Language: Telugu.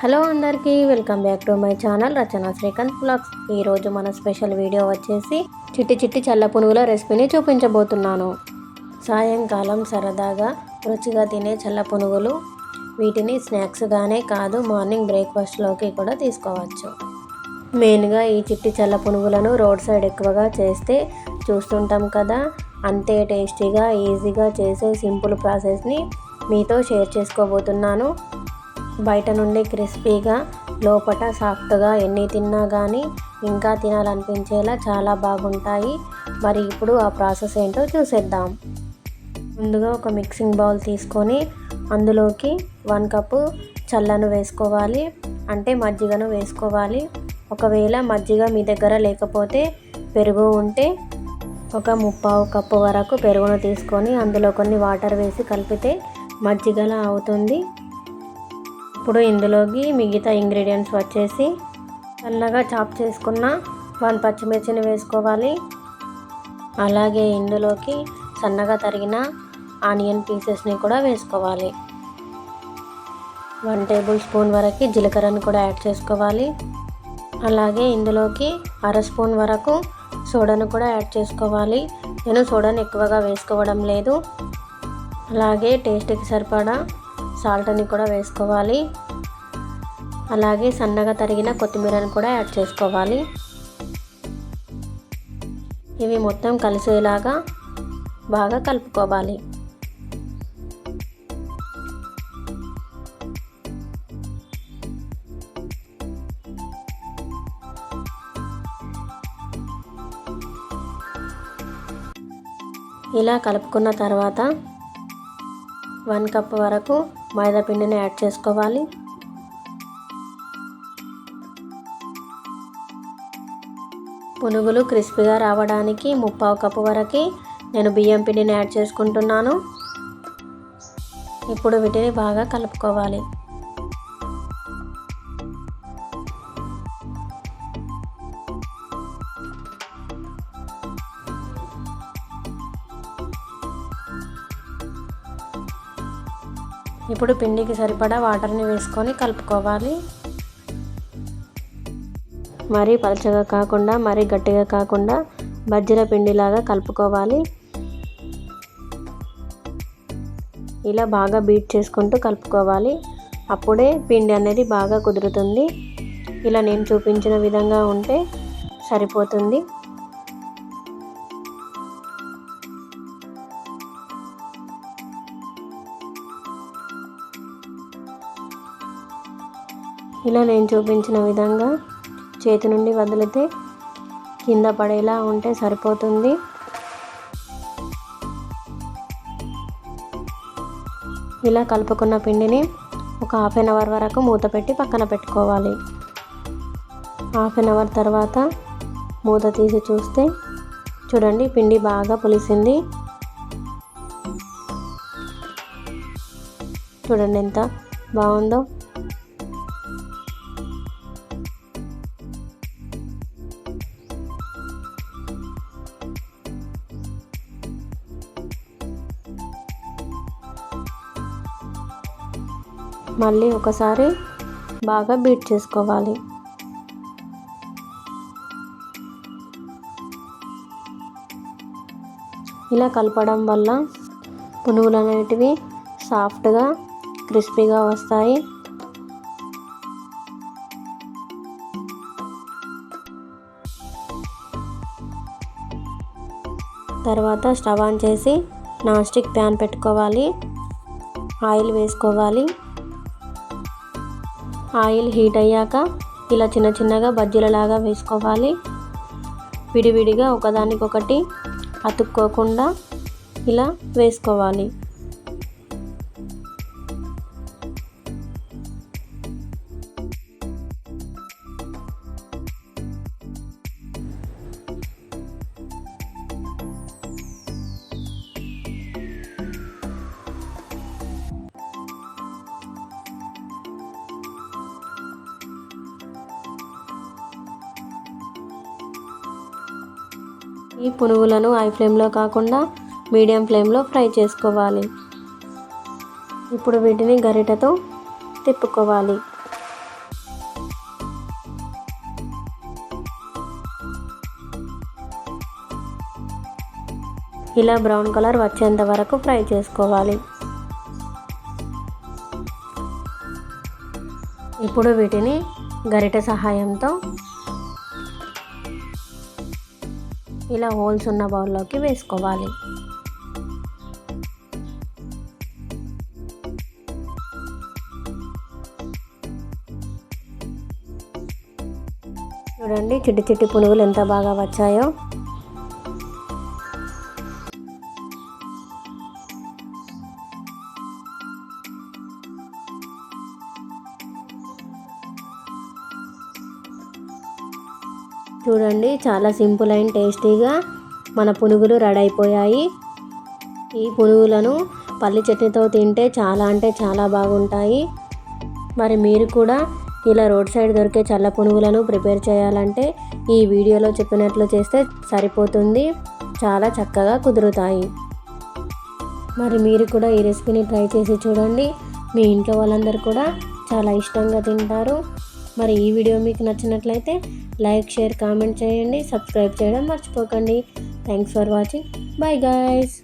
హలో అందరికీ welcome back to my channel Rachana Srikanth vlogs. ఈరోజు మన స్పెషల్ వీడియో వచ్చేసి చిట్టి చిట్టి చల్ల పునుగుల రెసిపీని చూపించబోతున్నాను. సాయంకాలం సరదాగా రుచిగా తినే చల్ల పునుగులు వీటిని స్నాక్స్గానే కాదు మార్నింగ్ బ్రేక్ఫాస్ట్లోకి కూడా తీసుకోవచ్చు. మెయిన్గా ఈ చిట్టి చల్ల పునుగులను రోడ్ సైడ్ ఎక్కువగా చేస్తే చూస్తుంటాం కదా అంతే టేస్టీగా ఈజీగా చేసే సింపుల్ ప్రాసెస్ని మీతో షేర్ చేసుకోబోతున్నాను. బయట నుండి క్రిస్పీగా లోపల సాఫ్ట్గా ఎన్ని తిన్నా కానీ ఇంకా తినాలనిపించేలా చాలా బాగుంటాయి. మరి ఇప్పుడు ఆ ప్రాసెస్ ఏంటో చూసేద్దాం. ముందుగా ఒక మిక్సింగ్ బౌల్ తీసుకొని అందులోకి వన్ కప్పు చల్లను వేసుకోవాలి. అంటే మజ్జిగను వేసుకోవాలి. ఒకవేళ మజ్జిగ మీ దగ్గర లేకపోతే పెరుగు ఉంటే ఒక ముప్పావు కప్పు వరకు పెరుగును తీసుకొని అందులో కొన్ని వాటర్ వేసి కలిపితే మజ్జిగలా అవుతుంది. ఇప్పుడు ఇందులోకి మిగతా ఇంగ్రీడియంట్స్ వచ్చేసి సన్నగా చాప్ చేసుకున్న వన్ పచ్చిమిర్చిని వేసుకోవాలి. అలాగే ఇందులోకి సన్నగా తరిగిన ఆనియన్ పీసెస్ని కూడా వేసుకోవాలి. వన్ టేబుల్ స్పూన్ వరకు జీలకర్రని కూడా యాడ్ చేసుకోవాలి. అలాగే ఇందులోకి అర స్పూన్ వరకు సోడాను కూడా యాడ్ చేసుకోవాలి. నేను సోడాను ఎక్కువగా వేసుకోవడం లేదు. అలాగే టేస్ట్కి సరిపడా సాల్ట్ని కూడా వేసుకోవాలి. అలాగే సన్నగా తరిగిన కొత్తిమీరని కూడా యాడ్ చేసుకోవాలి. ఇవి మొత్తం కలిసేలాగా బాగా కలుపుకోవాలి. ఇలా కలుపుకున్న తర్వాత వన్ కప్ వరకు మైదా పిండిని యాడ్ చేసుకోవాలి. పునుగులు క్రిస్పీగా రావడానికి ముప్పావు కప్పు వరకు నేను బియ్యం పిండిని యాడ్ చేసుకుంటున్నాను. ఇప్పుడు వీటిని బాగా కలుపుకోవాలి. ఇప్పుడు పిండికి సరిపడా వాటర్ని వేసుకొని కలుపుకోవాలి. మరీ పలచగా కాకుండా మరీ గట్టిగా కాకుండా బజ్జీల పిండిలాగా కలుపుకోవాలి. ఇలా బాగా బీట్ చేసుకుంటూ కలుపుకోవాలి. అప్పుడే పిండి అనేది బాగా కుదురుతుంది. ఇలా నేను చూపించిన విధంగా ఉంటే సరిపోతుంది. ఇలా నేను చూపించిన విధంగా చేతి నుండి వదిలితే కింద పడేలా ఉంటే సరిపోతుంది. ఇలా కలుపుకున్న పిండిని ఒక హాఫ్ అన్ అవర్ వరకు మూత పెట్టి పక్కన పెట్టుకోవాలి. హాఫ్ అన్ అవర్ తర్వాత మూత తీసి చూస్తే చూడండి పిండి బాగా పులిసింది. చూడండి ఎంత బాగుందో. మళ్ళీ ఒకసారి బాగా బీట్ చేసుకోవాలి. ఇలా కలపడం వల్ల పునుగులు అనేటివి సాఫ్ట్గా క్రిస్పీగా వస్తాయి. తర్వాత స్టవ్ ఆన్ చేసి నాన్ స్టిక్ ప్యాన్ పెట్టుకోవాలి. ఆయిల్ వేసుకోవాలి. ఆయిల్ హీట్ అయ్యాక ఇలా చిన్న చిన్నగా బజ్జీలలాగా వేసుకోవాలి. విడివిడిగా ఒకదానికొకటి అతుక్కోకుండా ఇలా వేసుకోవాలి. ఈ పునుగులను హై ఫ్లేమ్లో కాకుండా మీడియం ఫ్లేమ్లో ఫ్రై చేసుకోవాలి. ఇప్పుడు వీటిని గరిటతో తిప్పుకోవాలి. ఇలా బ్రౌన్ కలర్ వచ్చేంత వరకు ఫ్రై చేసుకోవాలి. ఇప్పుడు వీటిని గరిటె సహాయంతో ఇలా హోల్స్ ఉన్న బౌల్లోకి వేసుకోవాలి. చూడండి చిట్టి చిట్టి పునుగులు ఎంత బాగా వచ్చాయో. చూడండి చాలా సింపుల్ అండ్ టేస్టీగా మన పునుగులు రెడీ అయిపోయాయి. ఈ పునుగులను పల్లి చట్నీతో తింటే చాలా అంటే చాలా బాగుంటాయి. మరి మీరు కూడా ఇలా రోడ్ సైడ్ దొరికే చల్ల పునుగులను ప్రిపేర్ చేయాలంటే ఈ వీడియోలో చెప్పినట్లు చేస్తే సరిపోతుంది. చాలా చక్కగా కుదురుతాయి. మరి మీరు కూడా ఈ రెసిపీని ట్రై చేసి చూడండి. మీ ఇంట్లో వాళ్ళందరూ కూడా చాలా ఇష్టంగా తింటారు. మరి ఈ వీడియో మీకు నచ్చినట్లయితే లైక్ షేర్ కామెంట్ చేయండి. సబ్స్క్రైబ్ చేయడం మర్చిపోకండి. Thanks for watching. Bye guys.